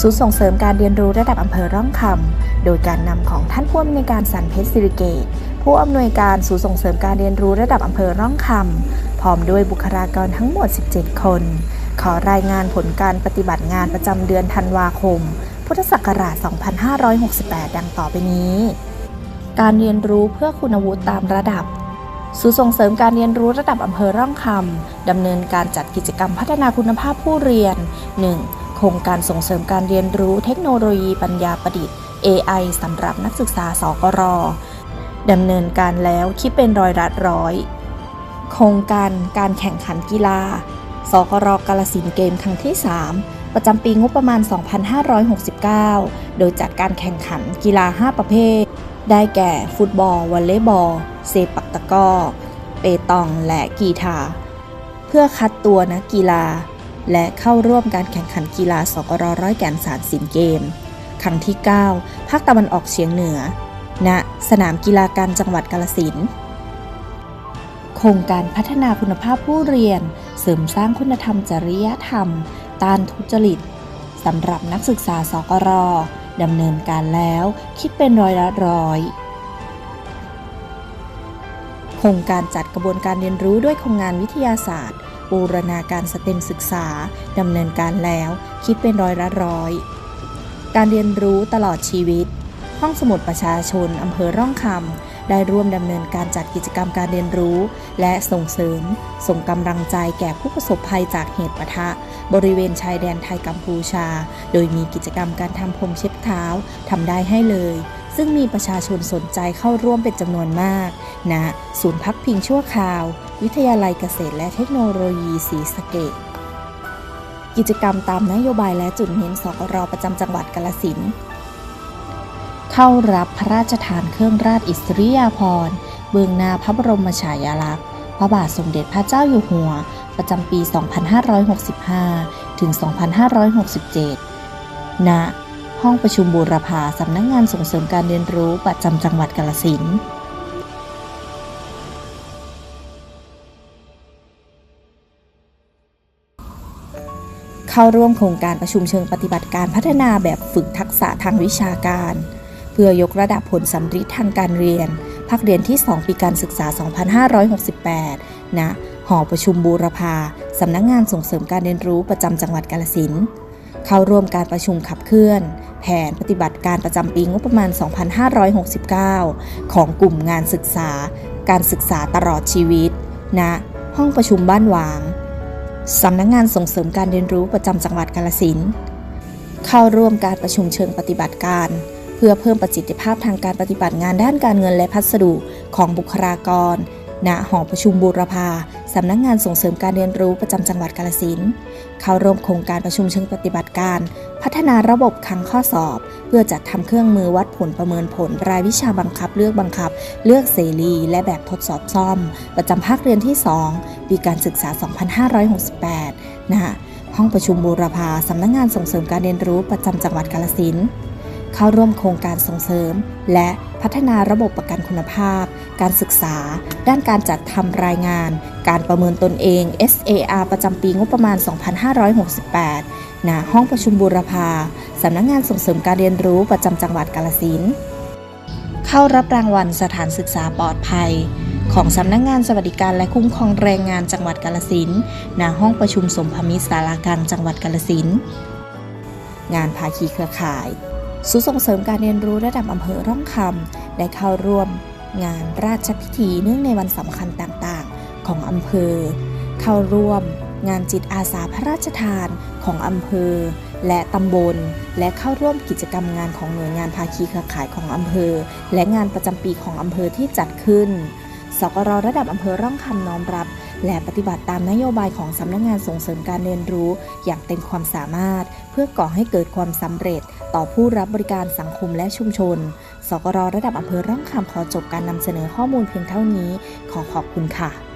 ศูนย์ส่งเสริมการเรียนรู้ระดับอำเภอร่องคำ โดยการนำของท่านผู้อำนวยการสันเพชรสิริเกตผู้อำนวยการศูนย์ส่งเสริมการเรียนรู้ระดับอำเภอร่องคำ พร้อมด้วยบุคลากรทั้งหมด 17 คน ขอรายงานผลการปฏิบัติงานประจำเดือนธันวาคม พุทธศักราช 2568 ดังต่อไปนี้ การเรียนรู้เพื่อคุณวุฒิตามระดับศูนย์ส่งเสริมการเรียนรู้ระดับอำเภอร่องคำดำเนินการจัดกิจกรรมพัฒนาคุณภาพผู้เรียน 1. โครงการส่งเสริมการเรียนรู้เทคโนโลยีปัญญาประดิษฐ์ AI สำหรับนักศึกษาสกรดำเนินการแล้วคิดเป็นร้อยละร้อย โครงการการแข่งขันกีฬา สกรกาลสินเกมครั้งที่ 3 ประจำปีงบประมาณ 2569 โดยจัดการแข่งขันกีฬา 5 ประเภท ได้แก่ ฟุตบอล วอลเลย์บอล เซปักตะกร้อ เปตอง และกีฬาเพื่อคัดตัวนักกีฬา และเข้าร่วมการแข่งขันกีฬาสกรร้อยแก่นสารสินเกม ครั้งที่ 9 ภาคตะวันออกเฉียงเหนือ ณ สนามกีฬาการจังหวัดกาลสินโครงการพัฒนาคุณภาพผู้เรียน เสริมสร้างคุณธรรมจริยธรรม ต้านทุจริตสำหรับนักศึกษาสกรดำเนินการแล้วคิดเป็นร้อยละร้อยโครงการจัดกระบวนการเรียนรู้ด้วยโครงงานวิทยาศาสตร์ บูรณาการสเต็มศึกษาดำเนินการแล้วคิดเป็นร้อยละร้อย การเรียนรู้ตลอดชีวิต ห้องสมุดประชาชนอำเภอร่องคำ ได้ร่วมดำเนินการจัดกิจกรรมการเรียนรู้ และส่งเสริม ส่งกำลังใจแก่ผู้ประสบภัยจากเหตุปะทะ บริเวณชายแดนไทยกัมพูชา โดยมีกิจกรรมการทำพรมเช็ดเท้าทำได้ให้เลย ซึ่งมีประชาชนสนใจเข้าร่วมเป็นจำนวนมากณศูนย์พักพิงชั่วคราว วิทยาลัยเกษตรและเทคโนโลยีศรีสะเกษกิจกรรมตามนโยบายและจุดเน้นสกรประจำจังหวัดกาลสิน เข้ารับพระราชทานเครื่องราชอิสริยาภรณ์เบื้องหน้าพระบรมฉายาลักษณ์ พระบาทสมเด็จพระเจ้าอยู่หัว ประจำปี 2565 ถึง 2567 ณ ห้องประชุมบูรพาสำนักงงานส่งเสริมการเรียนรู้ประจำจังหวัดกาลสินธุ์เข้าร่วมโครงการประชุมเชิงปฏิบัติการพัฒนาแบบฝึกทักษะทางวิชาการ เพื่อยกระดับผลสำฤทธิ์ทางการเรียน ภาคเรียนที่ 2 ปีการศึกษา 2568 ณ หอประชุมบูรพา สำนักงงานส่งเสริมการเรียนรู้ประจำจังหวัดกาลสินเข้าร่วมการประชุมขับเคลื่อน แผนปฏิบัติการประจำปีงบประมาณ 2569 ของกลุ่มงานศึกษา การศึกษาตลอดชีวิต ณ ห้องประชุมบ้านหวาง สำนักงงานส่งเสริมการเรียนรู้ประจำจังหวัดกาลสินเข้าร่วมการประชุมเชิงปฏิบัติการ เพื่อเพิ่มประสิทธิภาพทางการปฏิบัติงานด้านการเงินและพัสดุของบุคลากร ณ หอประชุมบูรพาสำนักงานส่งเสริมการเรียนรู้ประจำจังหวัดกาลสินเข้าร่วมโครงการประชุมเชิงปฏิบัติการ พัฒนาระบบคังข้อสอบ เพื่อจัดทำเครื่องมือวัดผลประเมินผล รายวิชาบังคับ เลือกบังคับ เลือกเสรี และแบบทดสอบซ่อม ประจำภาคเรียนที่ 2 ปีการศึกษา 2568ณห้องประชุมบูรพาสำนักงานส่งเสริมการเรียนรู้ประจำจังหวัดกาลสิน เข้าร่วมโครงการส่งเสริม และพัฒนาระบบประกันคุณภาพ การศึกษา ด้านการจัดทำรายงาน การประเมินตนเอง SAR ประจำปีงบประมาณ 2568 ณ ห้องประชุมบูรพาสำนักงานส่งเสริมการเรียนรู้ประจำจังหวัดกาลสินเข้ารับรางวัลสถานศึกษาปลอดภัยของสำนักงานสวัสดิการและคุ้มครองแรงงานจังหวัดกาลสินณห้องประชุมสมพมิตรสารากลางจังหวัดกาลสินงานภาคีเครือข่าย ศูนย์ส่งเสริมการเรียนรู้ระดับอำเภอร่องคำได้เข้าร่วมงานราชพิธีเนื่องในวันสำคัญต่างๆ ของอำเภอ เข้าร่วมงานจิตอาสาพระราชทานของอำเภอ และตำบล และเข้าร่วมกิจกรรมงานของหน่วยงานภาคีเครือข่ายของอำเภอ และงานประจำปีของอำเภอที่จัดขึ้น สกรระดับอำเภอร่องคำน้อมรับ และปฏิบัติตามนโยบายของสำนักงานส่งเสริมการเรียนรู้ อย่างเต็มความสามารถ เพื่อก่อให้เกิดความสำเร็จ ต่อผู้รับบริการสังคมและชุมชน สกรระดับอำเภอร่องคำขอจบการนำเสนอข้อมูลเพียงเท่านี้ ขอขอบคุณค่ะ